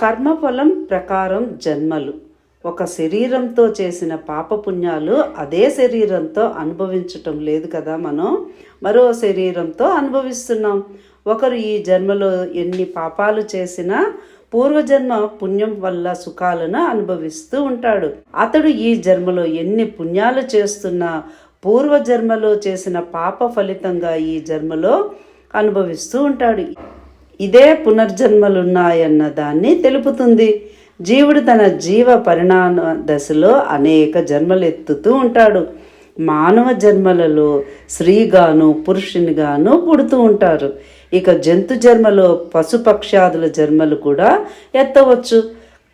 కర్మఫలం ప్రకారం జన్మలు. ఒక శరీరంతో చేసిన పాపపుణ్యాలు అదే శరీరంతో అనుభవించటం లేదు కదా మనం? మరో శరీరంతో అనుభవిస్తున్నాం. ఒకరు ఈ జన్మలో ఎన్ని పాపాలు చేసినా పూర్వజన్మ పుణ్యం వల్ల సుఖాలను అనుభవిస్తూ ఉంటాడు. అతడు ఈ జన్మలో ఎన్ని పుణ్యాలు చేస్తున్నా పూర్వజన్మలో చేసిన పాప ఫలితంగా ఈ జన్మలో అనుభవిస్తూ ఉంటాడు. ఇదే పునర్జన్మలున్నాయన్న దాన్ని తెలుపుతుంది. జీవుడు తన జీవ పరిణామ దశలో అనేక జన్మలు ఎత్తుతూ ఉంటాడు. మానవ జన్మలలో స్త్రీగాను పురుషునిగాను పుడుతూ ఉంటారు. ఇక జంతు జన్మలో పశుపక్షాదుల జన్మలు కూడా ఎత్తవచ్చు.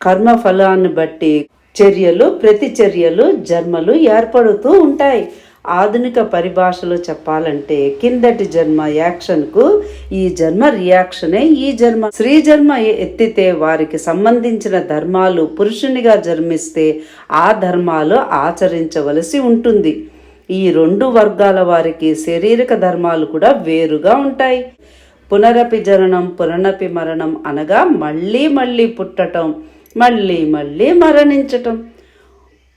కర్మ ఫలాన్ని బట్టి చర్యలు ప్రతి చర్యలు జన్మలు ఏర్పడుతూ ఉంటాయి. ఆధునిక పరిభాషలో చెప్పాలంటే కిందటి జన్మ యాక్షన్కు ఈ జన్మ రియాక్షనే ఈ జన్మ స్త్రీ జన్మ ఎత్తితే వారికి సంబంధించిన ధర్మాలు పురుషునిగా జన్మిస్తే ఆ ధర్మాలు ఆచరించవలసి ఉంటుంది. ఈ రెండు వర్గాల వారికి శారీరక ధర్మాలు కూడా వేరుగా ఉంటాయి. పునరపి జననం పునరపి మరణం అనగా మళ్ళీ మళ్ళీ పుట్టటం మళ్ళీ మళ్ళీ మరణించటం.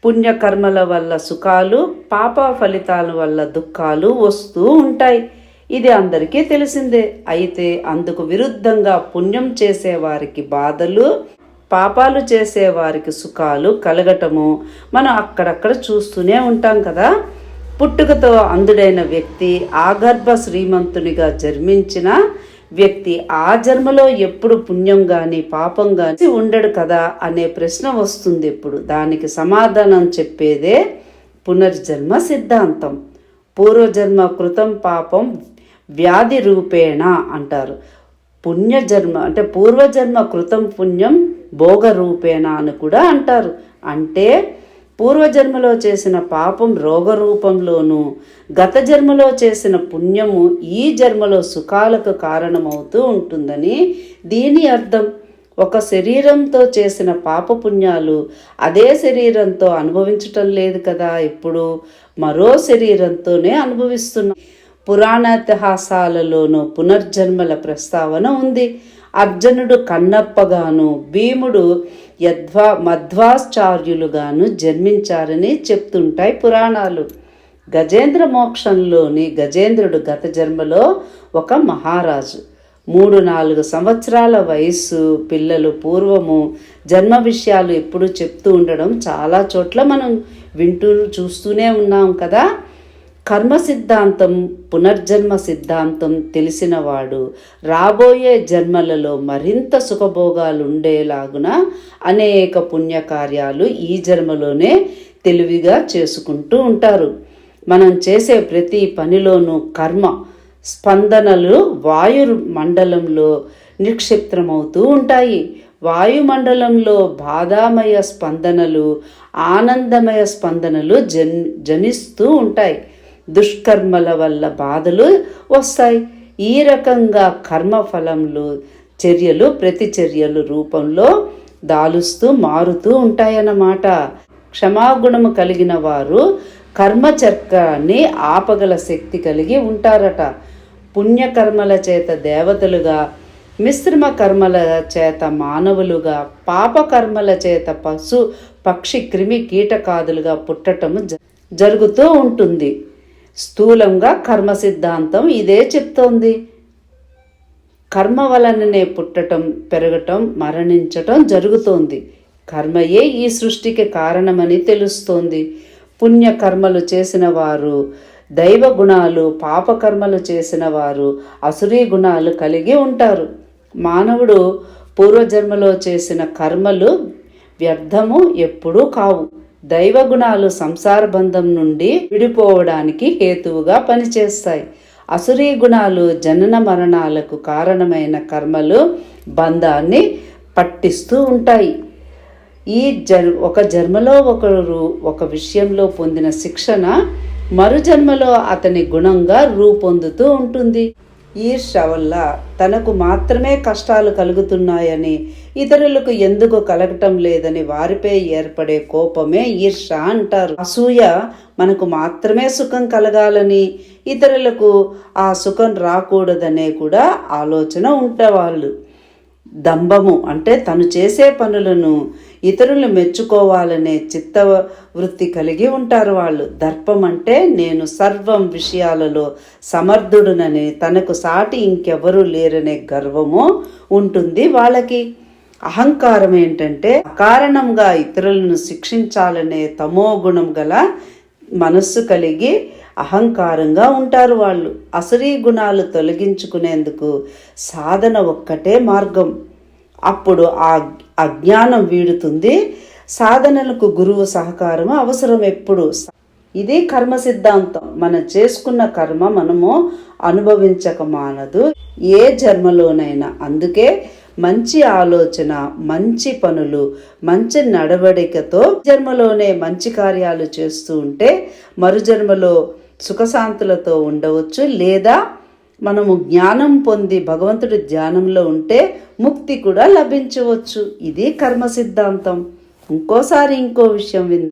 పుణ్యకర్మల వల్ల సుఖాలు పాప ఫలితాల వల్ల దుఃఖాలు వస్తూ ఉంటాయి. ఇది అందరికీ తెలిసిందే. అయితే అందుకు విరుద్ధంగా పుణ్యం చేసేవారికి బాధలు పాపాలు చేసేవారికి సుఖాలు కలగటము మనం అక్కడక్కడ చూస్తూనే ఉంటాం కదా. పుట్టుకతో అందుడైన వ్యక్తి ఆగర్భ శ్రీమంతునిగా జన్మించిన వ్యక్తి ఆ జన్మలో ఎప్పుడు పుణ్యం గాని పాపం గాని ఉండడు కదా అనే ప్రశ్న వస్తుంది ఎప్పుడు. దానికి సమాధానం చెప్పేదే పునర్జన్మ సిద్ధాంతం. పూర్వజన్మ కృతం పాపం వ్యాధి రూపేణ అంటారు. పుణ్యజన్మ అంటే పూర్వజన్మ కృతం పుణ్యం భోగ రూపేణ అని కూడా అంటారు. అంటే పూర్వజన్మలో చేసిన పాపం రోగ రూపంలోనూ గత జన్మలో చేసిన పుణ్యము ఈ జన్మలో సుఖాలకు కారణమవుతూ ఉంటుందని దీని అర్థం. ఒక శరీరంతో చేసిన పాపపుణ్యాలు అదే శరీరంతో అనుభవించటం లేదు కదా ఇప్పుడు. మరో శరీరంతోనే అనుభవిస్తున్నాం. పురాణాతిహాసాలలోనూ పునర్జన్మల ప్రస్తావన ఉంది. అర్జునుడు కన్నప్పగాను భీముడు యద్వా మధ్వాచార్యులుగాను జన్మించారని చెప్తుంటాయి పురాణాలు. గజేంద్ర మోక్షంలోని గజేంద్రుడు గత జన్మలో ఒక మహారాజు. మూడు నాలుగు సంవత్సరాల వయస్సు పిల్లలు పూర్వము జన్మ విషయాలు ఎప్పుడు చెప్తూ ఉండడం చాలా చోట్ల మనం వింటూ చూస్తూనే ఉన్నాం కదా. కర్మ సిద్ధాంతం పునర్జన్మ సిద్ధాంతం తెలిసినవాడు రాబోయే జన్మలలో మరింత సుఖభోగాలు ఉండేలాగున అనేక పుణ్యకార్యాలు ఈ జన్మలోనే తెలివిగా చేసుకుంటూ ఉంటారు. మనం చేసే ప్రతి పనిలోనూ కర్మ స్పందనలు వాయు మండలంలో నిక్షిప్తమవుతూ ఉంటాయి. వాయుమండలంలో బాధామయ స్పందనలు ఆనందమయ స్పందనలు జన్ జనిస్తూ ఉంటాయి. దుష్కర్మల వల్ల బాధలు వస్తాయి. ఈ రకంగా కర్మఫలములు చర్యలు ప్రతిచర్యలు రూపంలో దాలుస్తూ మారుతూ ఉంటాయన్నమాట. క్షమాగుణము కలిగిన వారు కర్మచక్రాన్ని ఆపగల శక్తి కలిగి ఉంటారట. పుణ్యకర్మల చేత దేవతలుగా మిశ్రమ కర్మల చేత మానవులుగా పాపకర్మల చేత పశు పక్షి క్రిమి కీటకాదులుగా పుట్టటము జ- జరుగుతూ ఉంటుంది. స్థూలంగా కర్మ సిద్ధాంతం ఇదే చెప్తోంది. కర్మ వలననే పుట్టటం పెరగటం మరణించటం జరుగుతోంది. కర్మయే ఈ సృష్టికి కారణమని తెలుస్తోంది. పుణ్యకర్మలు చేసిన వారు దైవ గుణాలు పాపకర్మలు చేసిన వారు అసురీ గుణాలు కలిగి ఉంటారు. మానవుడు పూర్వజన్మలో చేసిన కర్మలు వ్యర్థము ఎప్పుడూ కావు. దైవ గుణాలు సంసార బంధం నుండి విడిపోవడానికి హేతువుగా పనిచేస్తాయి. అసురీ గుణాలు జనన మరణాలకు కారణమైన కర్మలు బంధాన్ని పట్టిస్తూ ఉంటాయి. ఈ జన్ ఒక జన్మలో ఒకరు ఒక విషయంలో పొందిన శిక్షణ మరు జన్మలో అతని గుణంగా రూపొందుతూ ఉంటుంది. ఈర్ష వల్ల తనకు మాత్రమే కష్టాలు కలుగుతున్నాయని ఇతరులకు ఎందుకు కలగటం లేదని వారిపై ఏర్పడే కోపమే ఈర్ష అంటారు. అసూయ మనకు మాత్రమే సుఖం కలగాలని ఇతరులకు ఆ సుఖం రాకూడదనే కూడా ఆలోచన ఉంటేవాళ్ళు దంభము అంటే తను చేసే పనులను ఇతరులు మెచ్చుకోవాలనే చిత్త వృత్తి కలిగి ఉంటారు వాళ్ళు. దర్పం అంటే నేను సర్వం విషయాలలో సమర్థుడునని తనకు సాటి ఇంకెవరూ లేరనే గర్వము ఉంటుంది వాళ్ళకి. అహంకారం ఏంటంటే అకారణంగా ఇతరులను శిక్షించాలనే తమో గుణం గల మనస్సు కలిగి అహంకారంగా ఉంటారు వాళ్ళు. అసరీ గుణాలు తొలగించుకునేందుకు సాధన ఒక్కటే మార్గం. అప్పుడు ఆ అజ్ఞానం వీడుతుంది. సాధనలకు గురువు సహకారం అవసరం ఎప్పుడు. ఇది కర్మ సిద్ధాంతం. మనం చేసుకున్న కర్మ మనము అనుభవించక మానదు. ఏ జన్మలోనైనా. అందుకే మంచి ఆలోచన మంచి పనులు మంచి నడవడికతో జన్మలోనే మంచి కార్యాలు చేస్తూ ఉంటే మరుజన్మలో సుఖశాంతులతో ఉండవచ్చు. లేదా మనము జ్ఞానం పొంది భగవంతుడి ధ్యానంలో ఉంటే ముక్తి కూడా లభించవచ్చు. ఇది కర్మ సిద్ధాంతం. ఇంకోసారి ఇంకో విషయం విన్